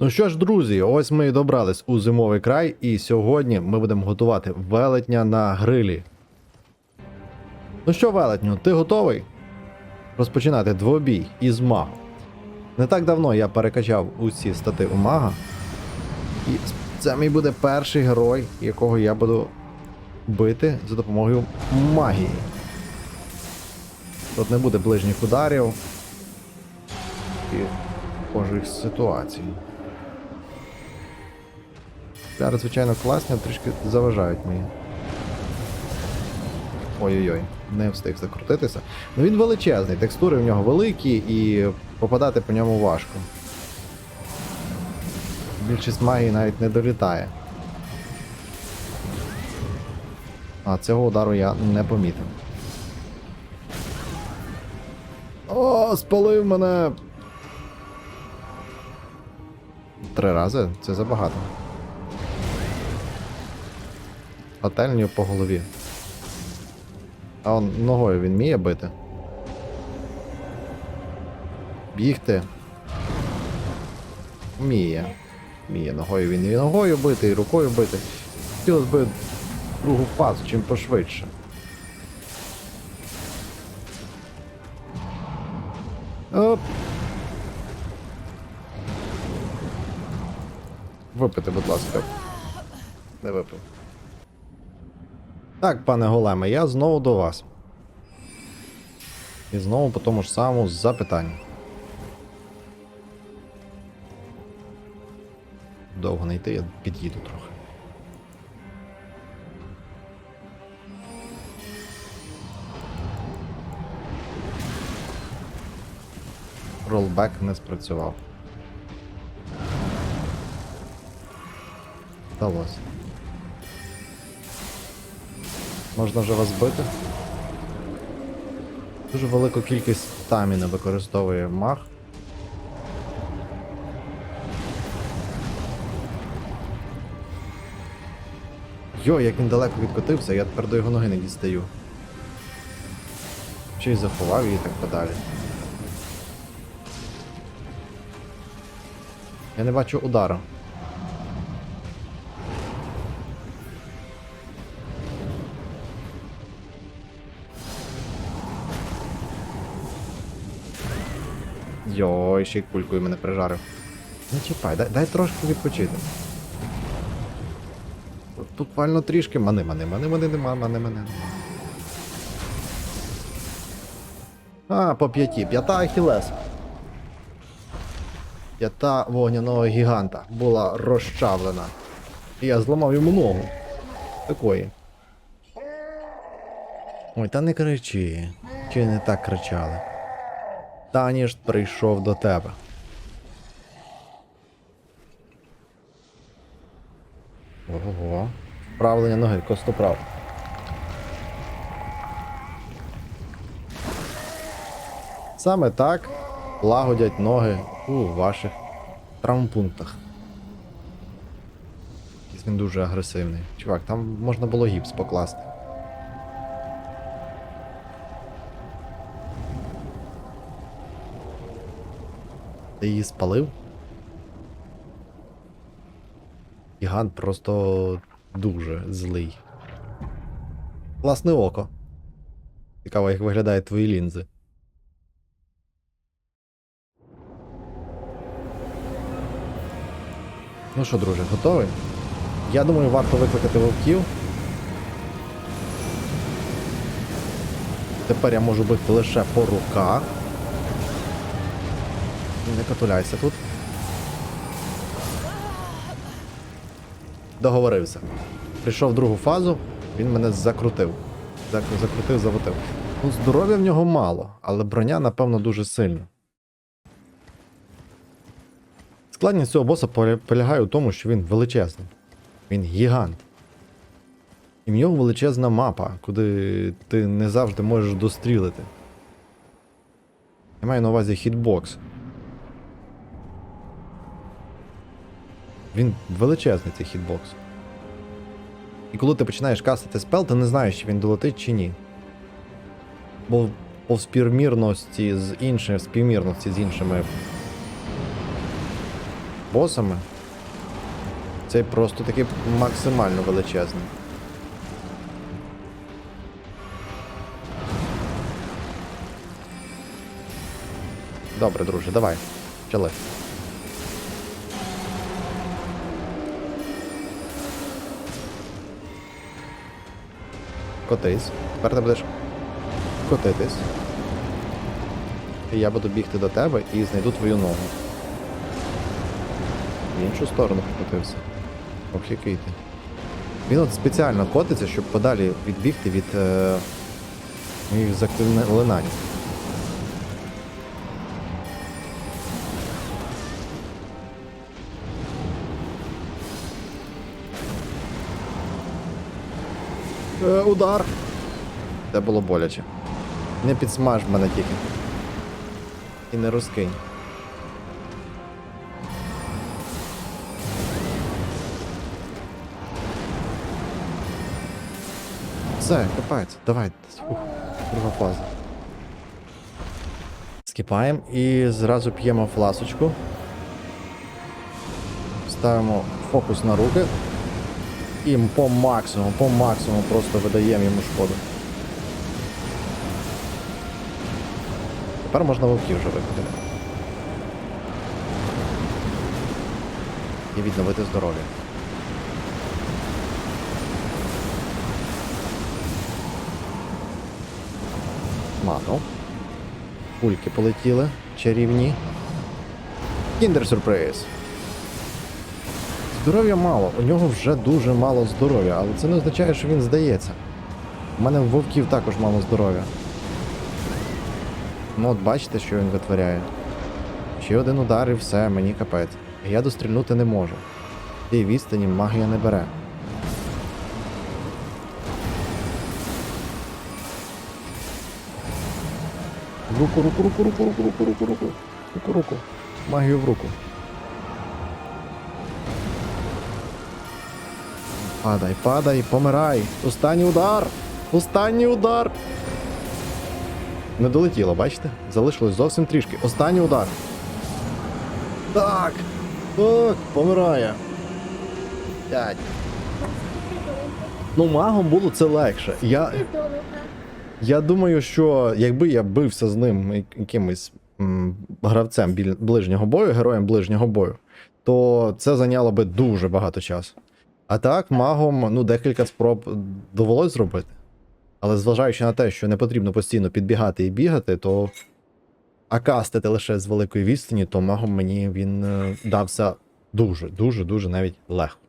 Ну що ж, друзі, ось ми і добрались у зимовий край, і сьогодні ми будемо готувати велетня на грилі. Ну що, велетню, ти готовий? Розпочинати двобій із магом. Не так давно я перекачав усі стати у мага. І це мій буде перший герой, якого я буду бити за допомогою магії. Тут не буде ближніх ударів і схожих ситуацій. Зараз, звичайно, класні, а трішки заважають мені. Ой-ой-ой, не встиг закрутитися. Ну він величезний, текстури в нього великі і попадати по ньому важко. Більшість магії навіть не долітає. А цього удару я не помітив. О, спалив мене! Три рази? Це забагато. Пательню по голові. А он ногою він вміє бити. Бігти. Вміє. Вміє ногою він і ногою бити, і рукою бити. Хотілося б другу фазу, чим пошвидше. Оп. Випити, будь ласка. Не випив. Так, пане Големе, я знову до вас. І знову по тому ж самому запитанню. Довго не йти, я під'їду трохи. Ролбек не спрацював. Вдалося. Можна вже вас бити. Дуже велику кількість стаміни використовує маг. Йо, як він далеко відкотився, я тепер до його ноги не дістаю. Ще й заховав її так подалі. Я не бачу удару. Йой, ще й кулькою мене прижарив. Не чіпай, дай, дай трошки відпочити. Буквально трішки. Мани, мани, мани, мани, нема, мани, мани. А, по п'яті. П'ята Ахілес. П'ята вогняного гіганта була розчавлена. І я зламав йому ногу. Такої. Ой, та не кричи. Чи не так кричали? Таніш прийшов до тебе. Ого. Вправлення ноги, костоправ. Саме так лагодять ноги у ваших травмпунктах. Він дуже агресивний. Чувак, там можна було гіпс покласти. Ти її спалив? Гігант просто дуже злий. Класне око. Цікаво, як виглядають твої лінзи. Ну що, друже, готовий? Я думаю, варто викликати вовків. Тепер я можу бити лише по руках. Не катуляйся тут. Договорився. Прийшов в другу фазу, він мене закрутив. Закрутив, завотив. Ну, здоров'я в нього мало, але броня, напевно, дуже сильна. Складність цього боса полягає у тому, що він величезний. Він гігант. І в нього величезна мапа, куди ти не завжди можеш дострілити. Я маю на увазі хітбокс. Він величезний цей хітбокс. І коли ти починаєш кастити спел, ти не знаєш, чи він долетить чи ні. Бо по співмірності з іншими, співмірності з іншими босами. Цей просто такий максимально величезний. Добре, друже, давай. Почали. Котись. Тепер ти будеш котитись. І я буду бігти до тебе і знайду твою ногу. В іншу сторону покотився. Ох, який ти. Він от спеціально котиться, щоб подалі відбігти від е, моїх заклинань. Е, удар. Це було боляче. Не підсмаж мене тільки. І не розкинь. Все, капець, давай. Ух, друга фаза. Скіпаємо і зразу п'ємо фласочку. Ставимо фокус на руки. І по максимуму, по максимуму просто видаємо йому шкоду. Тепер можна вовків вже виконати. І відновити здоров'я. Мано. Кульки полетіли. Чарівні. Кіндер сюрприз. Здоров'я мало, у нього вже дуже мало здоров'я, але це не означає, що він здається. У мене в вовків також мало здоров'я. Ну от бачите, що він витворяє. Ще один удар і все, мені капець. Я дострільнути не можу. Тій відстані магія не бере. Руку, руку, руку, руку, руку, руку, руку, руку. Руку, руку. Магію в руку. Падай, падай, помирай. Останній удар! Останній удар! Не долетіло, бачите? Залишилось зовсім трішки. Останній удар. Так! Так, помирає. П'ять. Ну, магом було це легше. Я, я думаю, що якби я бився з ним якимось м, гравцем ближнього бою, героєм ближнього бою, то це зайняло би дуже багато часу. А так, магом ну, декілька спроб довелось зробити. Але зважаючи на те, що не потрібно постійно підбігати і бігати, то а кастити лише з великої відстані, то магом мені він е, дався дуже, дуже, дуже навіть легко.